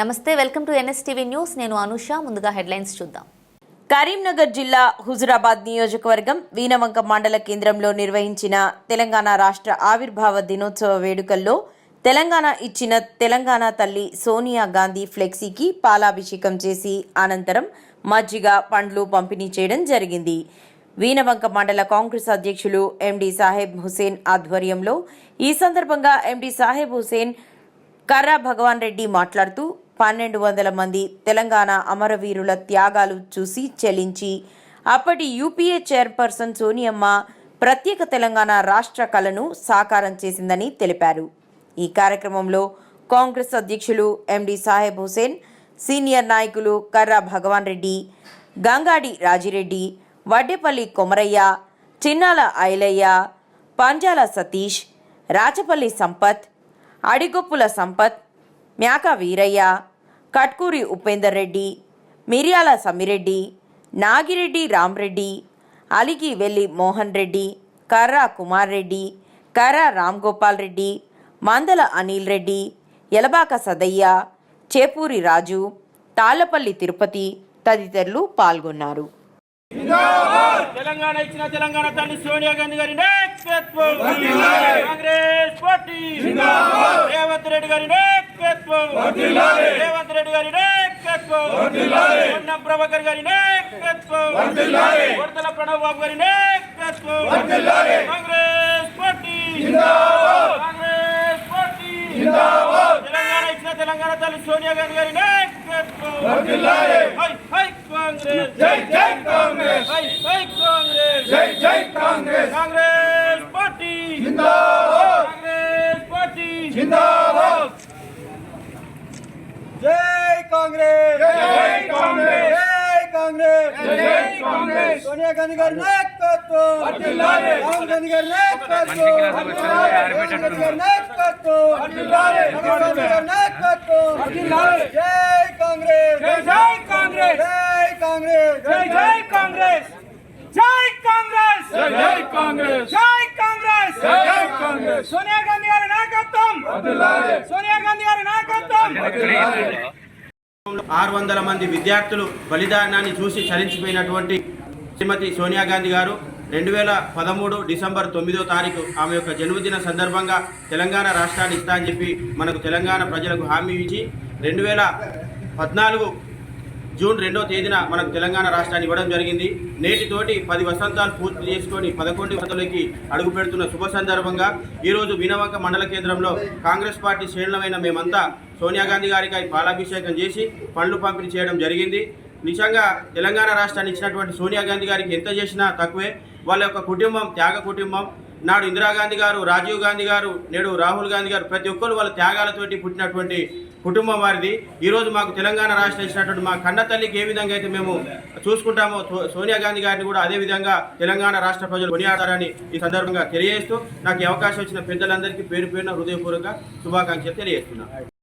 నమస్తే welcome to NSTV news. నేను అనుష ముందుగా హెడ్లైన్స్ చూద్దాం. కరీంనగర్ జిల్లా హుజురాబాద్ నియోజకవర్గం వీనవంక మండల కేంద్రంలో నిర్వహించిన తెలంగాణ రాష్ట్ర ఆవిర్భావ దినోత్సవ వేడుకల్లో తెలంగాణ ఇచ్చిన తెలంగాణ తల్లి సోనియా గాంధీ ఫ్లెక్సీకి పాలాభిషేకం చేసి అనంతరం మజ్జిగ పండ్లు పంపిణీ చేయడం జరిగింది. వీనవంక మండల కాంగ్రెస్ అధ్యక్షులు ఎండి సాహెబ్ హుసేన్ ఆధ్వర్యంలో ఈ సందర్భంగా ఎండి సాహెబ్ హుసేన్ కర్రా భగవాన్ రెడ్డి మాట్లాడుతూ పన్నెండు వందల మంది తెలంగాణ అమరవీరుల త్యాగాలు చూసి చెలించి అప్పటి యూపీఏ చైర్పర్సన్ సోనియమ్మ ప్రత్యేక తెలంగాణ రాష్ట్ర కళను సాకారం చేసిందని తెలిపారు. ఈ కార్యక్రమంలో కాంగ్రెస్ అధ్యక్షులు ఎండి సాహెబ్ హుసేన్ సీనియర్ నాయకులు కర్రా భగవాన్ రెడ్డి గంగాడి రాజిరెడ్డి వడ్డేపల్లి కొమరయ్య చిన్నాల ఐలయ్య పంజాల సతీష్ రాచపల్లి సంపత్ అడిగొప్పుల సంపత్ మ్యాక వీరయ్య కట్కూరి ఉపేందర్ రెడ్డి మిర్యాల సమ్మిరెడ్డి నాగిరెడ్డి రామ్రెడ్డి అలిగి వెల్లి మోహన్ రెడ్డి కర్రా కుమార్ రెడ్డి కర్రా రామ్ గోపాల్ రెడ్డి మందల అనిల్ రెడ్డి యలబాక సదయ్య చేపూరి రాజు తాళ్ళపల్లి తిరుపతి తదితరులు పాల్గొన్నారు. తెలంగాణ ఇచ్చిన తెలంగాణ తల్లి సోనియా గాంధీ గారి నాయకత్వం కాంగ్రెస్ పార్టీ! రేవంత్ రెడ్డి గారి నాయకత్వం రేవంత్ రెడ్డి గారి నాయకత్వం పొన్నం ప్రభాకర్ గారి నాయకత్వం కొడతల ప్రణవ్ బాబు గారి నాయకత్వం కాంగ్రెస్ పార్టీ. కాంగ్రెస్ పార్టీ. తెలంగాణ ఇచ్చిన తెలంగాణ తల్లి సోనియా గాంధీ గారి నాయకత్వం కాంగ్రెస్ హై హై కాంగ్రెస్ జై జై కాంగ్రెస్ కాంగ్రెస్ పార్టీ జిందాబాద్ కాంగ్రెస్ పార్టీ జిందాబాద్ జై కాంగ్రెస్ జై కాంగ్రెస్ జై కాంగ్రెస్ జై కాంగ్రెస్ సోనియా గాంధీ గారి నాయకత్వం వర్ధిల్లాలి. రాహుల్ గాంధీ గారి నాయకత్వం రాహుల్ గాంధీ గారి నాయకత్వం వర్ధిల్లాలి. రాహుల్ గాంధీ గారి నాయకత్వం వర్ధిల్లాలి. జై కాంగ్రెస్ జై జై కాంగ్రెస్ జై కాంగ్రెస్ జై జై కాంగ్రెస్ జై కాంగ్రెస్ జై జై కాంగ్రెస్ జై కాంగ్రెస్ జై జై కాంగ్రెస్ సోనియా గాంధీ గారి నాయకత్వం సోనియా గాంధీ గారి నాయకత్వం ఆరు వందల మంది విద్యార్థులు బలిదానాన్ని చూసి చలించిపోయినటువంటి శ్రీమతి సోనియా గాంధీ గారు రెండు వేల పదమూడు డిసెంబర్ తొమ్మిదో తారీఖు ఆమె యొక్క జన్మదిన సందర్భంగా తెలంగాణ రాష్ట్రాన్ని ఇస్తా అని చెప్పి మనకు తెలంగాణ ప్రజలకు హామీ ఇచ్చి రెండు వేల పద్నాలుగు జూన్ రెండో తేదీన మనకు తెలంగాణ రాష్ట్రాన్ని ఇవ్వడం జరిగింది. నేటితోటి పది వసంతాలు పూర్తి చేసుకొని పదకొండు వసతులకి అడుగు పెడుతున్న శుభ సందర్భంగా ఈరోజు వినవంక మండల కేంద్రంలో కాంగ్రెస్ పార్టీ శ్రేణులమైన మేమంతా సోనియా గాంధీ గారికి పాలాభిషేకం చేసి పండ్లు పంపిణీ చేయడం జరిగింది. నిజంగా తెలంగాణ రాష్ట్రాన్ని ఇచ్చినటువంటి సోనియా గాంధీ గారికి ఎంత చేసినా తక్కువే. వాళ్ళ యొక్క కుటుంబం త్యాగ కుటుంబం నాడు ఇందిరాగాంధీ గారు రాజీవ్ గాంధీ గారు నేడు రాహుల్ గాంధీ గారు ప్రతి ఒక్కరు వాళ్ళ త్యాగాలతోటి పుట్టినటువంటి కుటుంబం వారిది. ఈరోజు మాకు తెలంగాణ రాష్ట్రం ఇచ్చినటువంటి మా కన్న తల్లికి ఏ విధంగా అయితే మేము చూసుకుంటామో సో- సోనియా గాంధీ గారిని కూడా అదే విధంగా తెలంగాణ రాష్ట్ర ప్రజలు కొనియాడారని ఈ సందర్భంగా తెలియజేస్తూ నాకు అవకాశం ఇచ్చిన పెద్దలందరికీ పేరు పేరున హృదయపూర్వక శుభాకాంక్షలు తెలియజేస్తున్నాను.